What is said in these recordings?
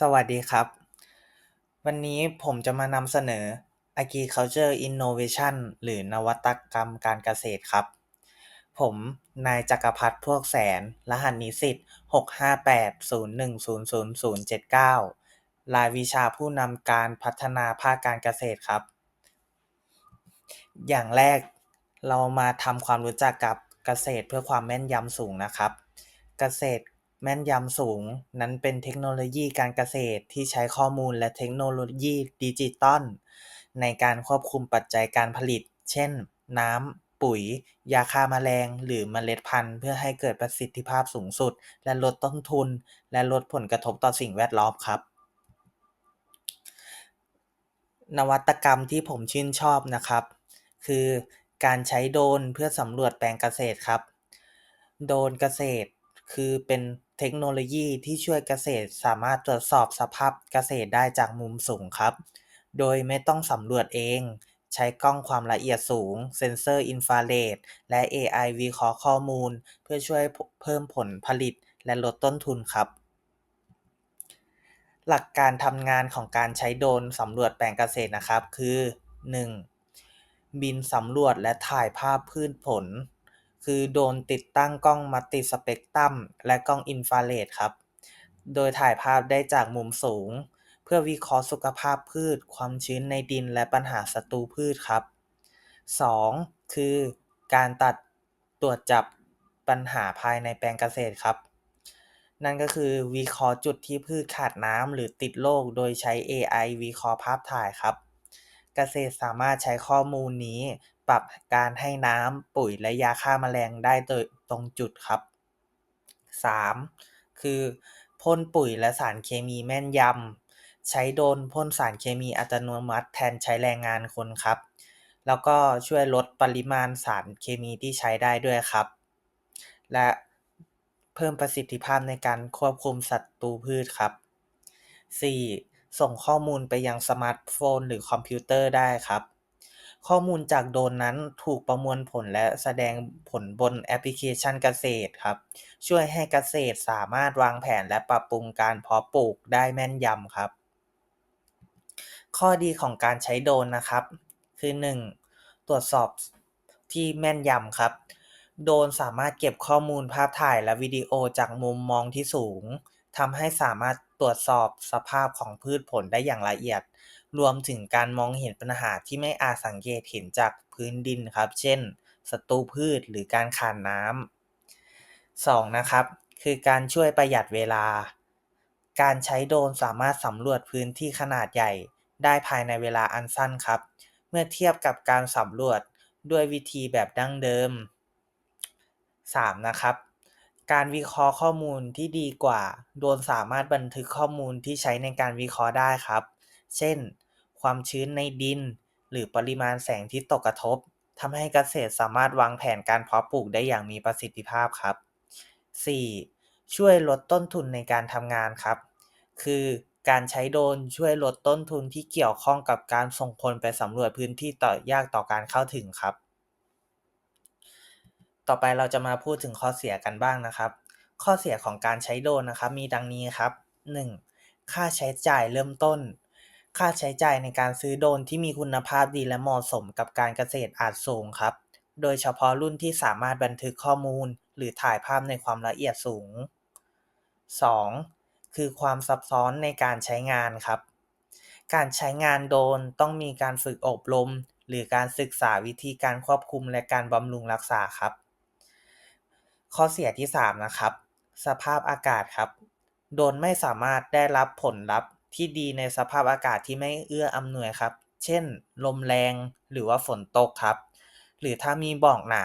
สวัสดีครับ วันนี้ผมจะมานำเสนอ Agriculture Innovation หรือนวัตกรรมการเกษตรครับ ผมนายจักรพัฒน์พวกแสน รหัสนิสิต65801000079 รายวิชาผู้นำการพัฒนาภาคการเกษตรครับ อย่างแรกเรามาทำความรู้จักกับเกษตรเพื่อความแม่นยำสูงนะครับ เกษตร แม่นยำสูง นั้นเป็นเทคโนโลยีการเกษตรที่ใช้ข้อมูลและเทคโนโลยีดิจิตอลในการควบคุมปัจจัยการผลิต เช่น น้ำ ปุ๋ย ยาฆ่าแมลง หรือเมล็ดพันธุ์ เพื่อให้เกิดประสิทธิภาพสูงสุด และลดต้นทุน และลดผลกระทบต่อสิ่งแวดล้อมครับ นวัตกรรมที่ผมชื่นชอบนะครับ คือการใช้โดรนเพื่อสำรวจแปลงเกษตรครับ โดรนเกษตรคือเป็น เทคโนโลยีที่ช่วยเกษตรสามารถตรวจสอบสภาพเกษตรได้จากมุมสูงครับ โดยไม่ต้องสำรวจเอง ใช้กล้องความละเอียดสูง เซ็นเซอร์อินฟราเรด และ AI วิเคราะห์ข้อมูล เพื่อช่วยเพิ่มผลผลิตและลดต้นทุนครับ หลักการทำงานของการใช้โดรนสำรวจแปลงเกษตรนะครับ คือ 1. บินสำรวจและถ่ายภาพพืชผล คือโดรนติดตั้งกล้องมัลติสเปกตรัมและกล้องอินฟราเรดครับ โดยถ่ายภาพได้จากมุมสูง เพื่อวิเคราะห์สุขภาพพืช ความชื้นในดินและปัญหาศัตรูพืชครับ 2. คือการตัดตรวจจับปัญหาภายในแปลงเกษตรครับ นั่นก็คือวิเคราะห์จุดที่พืชขาดน้ำหรือติดโรคโดยใช้ AI วิเคราะห์ภาพถ่ายครับ เกษตรสามารถใช้ข้อมูลนี้ ปรับการให้น้ำ ปุ๋ย และยาฆ่าแมลงได้โดยตรงจุดครับ 3. คือพ่นปุ๋ยและสารเคมีแม่นยำ ใช้โดนพ่นสารเคมีอัตโนมัติแทนใช้แรงงานคนครับ แล้วก็ช่วยลดปริมาณสารเคมีที่ใช้ได้ด้วยครับ และเพิ่มประสิทธิภาพในการควบคุมศัตรูพืชครับ 4. ส่งข้อมูลไปยังสมาร์ทโฟนหรือคอมพิวเตอร์ได้ครับ ข้อมูลจากโดนนั้นถูกประมวลผลและแสดงผลบนแอปพลิเคชันเกษตรครับ ช่วยให้เกษตรสามารถวางแผนและปรับปรุงการเพาะปลูกได้แม่นยำครับ ข้อดีของการใช้โดนนะครับ คือ 1. ตรวจสอบที่แม่นยำครับ โดนสามารถเก็บข้อมูลภาพถ่ายและวิดีโอจากมุมมองที่สูงทำให้สามารถตรวจสอบสภาพของพืชผลได้อย่างละเอียด รวมถึงการมองเห็นปัญหาที่ไม่อาจสังเกตเห็นจากพื้นดินครับ เช่น ศัตรูพืช หรือการขาดน้ำ 2. นะครับ คือการช่วยประหยัดเวลา การใช้โดรนสามารถสำรวจพื้นที่ขนาดใหญ่ ได้ภายในเวลาอันสั้นครับ เมื่อเทียบกับการสำรวจด้วยวิธีแบบดั้งเดิม 3. นะครับ การวิเคราะห์ข้อมูลที่ดีกว่า โดรนสามารถบันทึกข้อมูลที่ใช้ในการวิเคราะห์ได้ครับ เช่น ความชื้นในดิน หรือปริมาณแสงที่ตกกระทบทำให้เกษตรสามารถวางแผนการเพาะปลูกได้อย่างมีประสิทธิภาพครับ 4. ช่วยลดต้นทุนในการทำงานครับ คือการใช้โดรนช่วยลดต้นทุนที่เกี่ยวข้องกับการส่งคนไปสำรวจพื้นที่ต่อยากต่อการเข้าถึงครับ ต่อไปเราจะมาพูดถึงข้อเสียกันบ้างนะครับ ข้อเสียของการใช้โดรนนะครับมีดังนี้ครับ 1. ค่าใช้จ่ายเริ่มต้น ค่าใช้จ่ายในการซื้อโดรนที่มีคุณภาพดีและเหมาะสมกับการเกษตรอาจสูงครับ โดยเฉพาะรุ่นที่สามารถบันทึกข้อมูล หรือถ่ายภาพในความละเอียดสูง 2. คือความซับซ้อนในการใช้งานครับ การใช้งานโดรนต้องมีการฝึกอบรม หรือการศึกษาวิธีการควบคุมและการบำรุงรักษาครับ ข้อเสียที่ 3 นะครับ สภาพอากาศครับ โดรนไม่สามารถได้รับผลลัพธ์ ที่ดีในสภาพอากาศที่ไม่เอื้ออำนวยครับ เช่น ลมแรงหรือว่าฝนตกครับ หรือถ้ามีหมอกหนา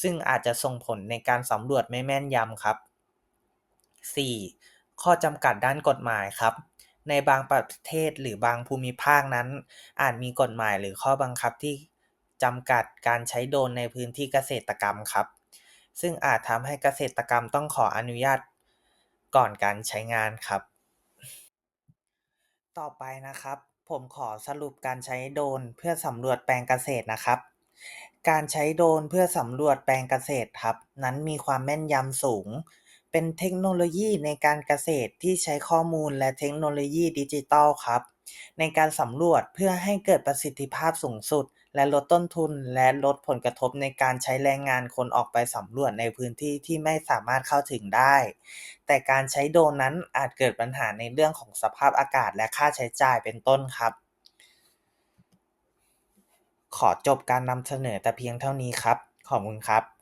ซึ่งอาจจะส่งผลในการสำรวจไม่แม่นยำครับ 4. ข้อจำกัดด้านกฎหมายครับ ในบางประเทศหรือบางภูมิภาคนั้น อาจมีกฎหมายหรือข้อบังคับที่จำกัดการใช้โดรนในพื้นที่เกษตรกรรมครับ ซึ่งอาจทำให้เกษตรกรรมต้องขออนุญาตก่อนการใช้งานครับ ต่อไปนะครับ ผมขอสรุปการใช้โดรนเพื่อสำรวจแปลงเกษตรนะครับ การใช้โดรนเพื่อสำรวจแปลงเกษตรครับ นั้นมีความแม่นยำสูง เป็นเทคโนโลยีในการเกษตรที่ใช้ข้อมูลและเทคโนโลยีดิจิตอลครับ ในการสำรวจเพื่อให้เกิดประสิทธิภาพสูงสุด และลดต้นทุน และลดผลกระทบในการใช้แรงงานคนออกไปสำรวจในพื้นที่ที่ไม่สามารถเข้าถึงได้ แต่การใช้โดรนนั้นอาจเกิดปัญหาในเรื่องของสภาพอากาศและค่าใช้จ่ายเป็นต้นครับ ขอจบการนำเสนอแต่เพียงเท่านี้ครับ ขอบคุณครับ